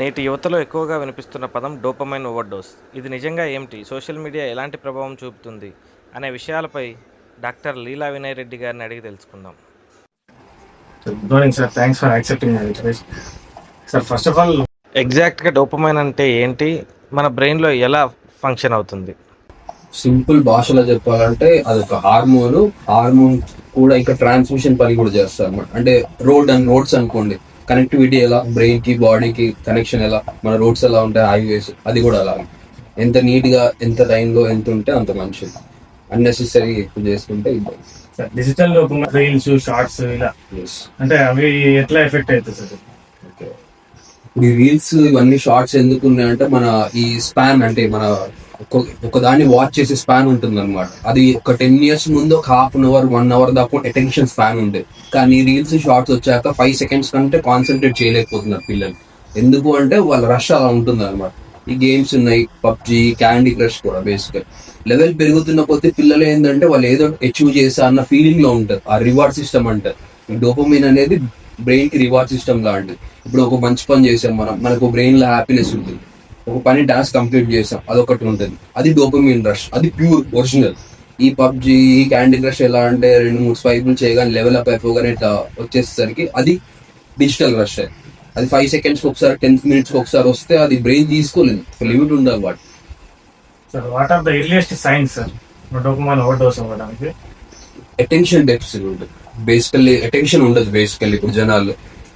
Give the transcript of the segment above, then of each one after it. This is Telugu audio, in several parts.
నేటి యువతలో ఎక్కువగా వినిపిస్తున్న పదం డోపమైన్ ఓవర్డోస్. ఇది నిజంగా ఏమిటి? సోషల్ మీడియా ఎలాంటి ప్రభావం చూపుతుంది? అనే విషయాలపై డాక్టర్ లీలా వినయ్ రెడ్డి గారిని అడిగి తెలుసుకుందాం. Good morning sir thanks for accepting my request sir first of all ఎగ్జాక్ట్గా డోపమైన్ అంటే ఏంటి? మన బ్రెయిన్లో ఎలా ఫంక్షన్ అవుతుంది? సింపుల్ భాషలో చెప్పాలంటే అదొక హార్మోన్. హార్మోన్ కూడా ఇంకా ట్రాన్స్మిషన్ పని కూడా చేస్తారు అంటే రోడ్ అండ్ రోడ్స్ అనుకోండి. కనెక్టివిటీ ఎలా బ్రెయిన్కి బాడీకి కనెక్షన్ ఎలా మన రోడ్స్ ఎలా ఉంటాయి హైవేస్ అది కూడా అలా ఎంత నీట్గా ఎంత టైంలో ఎంత ఉంటే అంత మంచిది. అన్నెసెసరీ ఎక్కువ చేసుకుంటే ఇబ్బంది. సార్ డిజిటల్ రీల్స్ షార్ట్స్ ఇలా. అంటే అవి ఎట్లా ఎఫెక్ట్ అవుతుంది సార్ ఓకే. ఇప్పుడు ఈ రీల్స్ ఇవన్నీ షార్ట్స్ ఎందుకు ఉన్నాయంటే మన ఈ స్పాన్ అంటే మన ఒక- దాన్ని వాచ్ చేసే స్పాన్ ఉంటుంది అనమాట అది ఒక టెన్ ఇయర్స్ ముందు ఒక half an hour one hour దాకా అటెన్షన్ స్పాన్ ఉండే. కానీ రీల్స్ షార్ట్స్ వచ్చాక ఫైవ్ సెకండ్స్ కంటే కాన్సన్ట్రేట్ చేయలేకపోతున్నారు పిల్లలు. ఎందుకు అంటే వాళ్ళ రష్ అలా ఉంటుంది అనమాట ఈ గేమ్స్ ఉన్నాయి పబ్జి క్యాండీ క్రష్ కూడా బేసిక్గా లెవెల్ పెరుగుతున్న కొద్దీ పిల్లలు ఏంటంటే వాళ్ళు ఏదో అచీవ్ చేసా అన్న ఫీలింగ్లో ఉంటారు. ఆ రివార్డ్ సిస్టమ్ అంటారు. డోపమిన్ అనేది బ్రెయిన్కి రివార్డ్ సిస్టమ్ లాంటిది. ఇప్పుడు ఒక మంచి పని చేసాం మనం మనకు బ్రెయిన్లో హ్యాపీనెస్ ఉంటుంది. ఒక పని టాస్క్ కంప్లీట్ చేసాం అదొకటి ఉంటుంది. అది డోపమిన్ రష్ అది ప్యూర్ ఒరిజినల్ ఈ పబ్జి ఈ క్యాండీ క్రష్ ఎలా అంటే రెండు మూడు స్వైపులు చేయగానే లెవెల్ అప్ అయిపోగానే ఇట్లా వచ్చేసరికి అది డిజిటల్ రష్ అది ఫైవ్ సెకండ్స్ ఒకసారి టెన్ మినిట్స్ ఒకసారి వస్తే అది బ్రెయిన్ తీసుకోలేదు. లిమిట్ ఉండాలి వాటి sir what are the earliest signs sir dopamine overdose అవ్వడానికి. అటెన్షన్ డెఫిసిట్ ఉంటుంది. బేసికల్లీ అటెన్షన్ ఉండదు బేసికల్లీ ఇప్పుడు జనాలు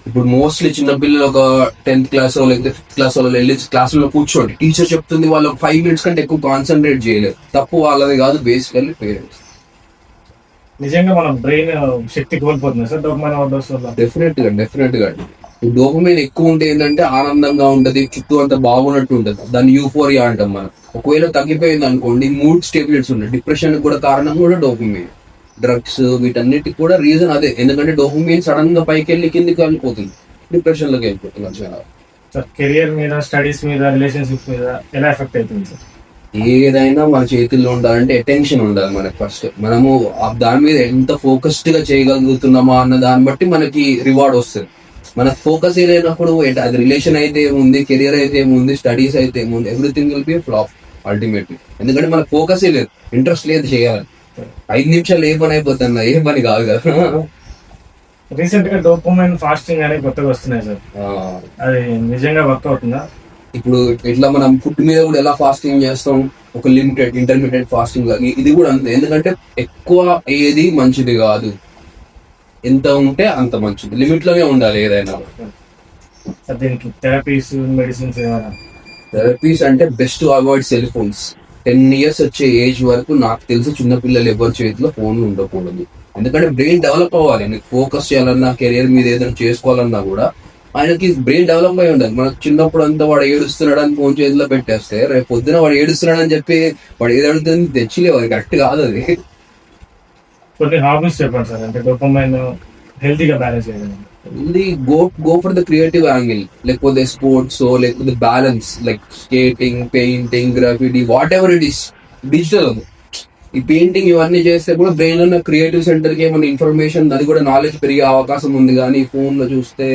ఇప్పుడు మోస్ట్లీ చిన్న పిల్లలు ఒక టెన్త్ క్లాస్ లేకపోతే ఫిఫ్త్ క్లాస్ వాళ్ళు వెళ్ళి క్లాస్లో కూర్చోండి. టీచర్ చెప్తుంది వాళ్ళు ఫైవ్ మినిట్స్ కంటే ఎక్కువ కాన్సన్ట్రేట్ చేయలేరు. తప్పు వాళ్ళది కాదు బేసికల్లీ పేరెంట్స్ నిజంగా మన బ్రెయిన్ శక్తి కోల్పోతుంది సార్ డోపమైన్ డోస్ వల్ల? డెఫినెట్గా డెఫినెట్గా డోపమైన్ ఎక్కువ ఉంటే ఏంటంటే ఆనందంగా ఉంటది చుట్టూ అంతా బాగున్నట్టు ఉంటది. దాన్ని యూఫోరియా అంటాం మనం. ఒకవేళ తగ్గిపోయింది అనుకోండి మూడ్ స్టేబిలిటీస్ ఉంటాయి డిప్రెషన్ కూడా కారణం కూడా డోపమైన్ డ్రగ్స్ వీటన్నిటికి కూడా రీజన్ అదే. ఎందుకంటే డోపమైన్ సడన్గా పైకి వెళ్ళి కిందికి వెళ్ళిపోతుంది. డిప్రెషన్లోకి వెళ్ళిపోతుంది సార్ కెరియర్ మీద స్టడీస్ మీద రిలేషన్షిప్ మీద ఎలా ఎఫెక్ట్ అవుతుంది సార్ ఏదైనా మన చేతుల్లో ఉండాలంటే అటెన్షన్ ఉండాలి మనకి ఫస్ట్ మనము ఆ దాని మీద ఎంత ఫోకస్డ్గా చేయగలుగుతున్నామా అన్న దాన్ని బట్టి మనకి రివార్డ్ వస్తుంది. మనకు ఫోకస్ లేనప్పుడు ఏంటి? అది రిలేషన్ అయితే ఏముంది? కెరియర్ అయితే ఏముంది? స్టడీస్ అయితే ఏముంది? Everything will be flop ultimately ఎందుకంటే మనకు ఫోకస్ లేదు. ఇంట్రెస్ట్ లేదు చేయాలి. ఐదు నిమిషాలు ఏ పని అయిపోతున్నా ఏ పని కాదు కదా. రీసెంట్గా డోపమైన్ ఫాస్టింగ్ అనేది కొత్తగా వస్తున్నాయి సార్. అది నిజంగా వర్క్ అవుతుందా? ఇప్పుడు ఇట్లా మనం ఫుడ్ మీద కూడా ఎలా ఫాస్టింగ్ చేస్తాం? ఒక లిమిటెడ్ ఇంటర్మీడియట్ ఫాస్టింగ్ లాగా ఇది కూడా అంతే. ఎందుకంటే ఎక్కువ ఏది మంచిది కాదు. ఎంత ఉంటే అంత మంచిది. లిమిట్లోనే ఉండాలి ఏదైనా దీనికి థెరపీస్ మెడిసిన్స్ ఏమైనా? థెరపీస్ అంటే best avoid cell phones ten years వచ్చే ఏజ్ వరకు నాకు తెలిసి చిన్నపిల్లలు ఎవరి చేతిలో ఫోన్ ఉండకూడదు. ఎందుకంటే బ్రెయిన్ డెవలప్ అవ్వాలి. నీకు ఫోకస్ చేయాలన్నా కెరియర్ మీద ఏదైనా చేసుకోవాలన్నా కూడా ఆయనకి బ్రెయిన్ డెవలప్ అయి ఉండాలి. మనకు చిన్నప్పుడు అంతా వాడు ఏడుస్తున్నాడు అని ఫోన్ చేతిలో పెట్టేస్తే రేపు పొద్దున వాడు ఏడుస్తున్నాడు అని చెప్పి వాడు ఏది అడుగుతుంది తెచ్చిలేవు. అది కరెక్ట్ కాదు అది. కొన్ని హాబీస్ చెప్పండి సార్. అంటే డోపమైన్ హెల్తీగా బ్యాలెన్స్ ఇది go go for the creative angle. లేకపోతే స్పోర్ట్స్ లేకపోతే balance. Like skating painting graffiti whatever it is. Digital అది. ఈ పెయింటింగ్ ఇవన్నీ చేస్తే కూడా బ్రెయిన్ ఉన్న క్రియేటివ్ సెంటర్కి ఏమైనా ఇన్ఫర్మేషన్ అది కూడా నాలెడ్జ్ పెరిగే అవకాశం ఉంది. కానీ ఫోన్లో చూస్తే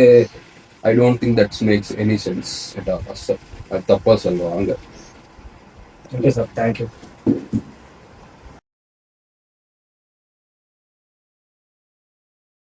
I don't think that's makes any sense అసలు అది తప్పు అసలు wrong okay sir. Thank you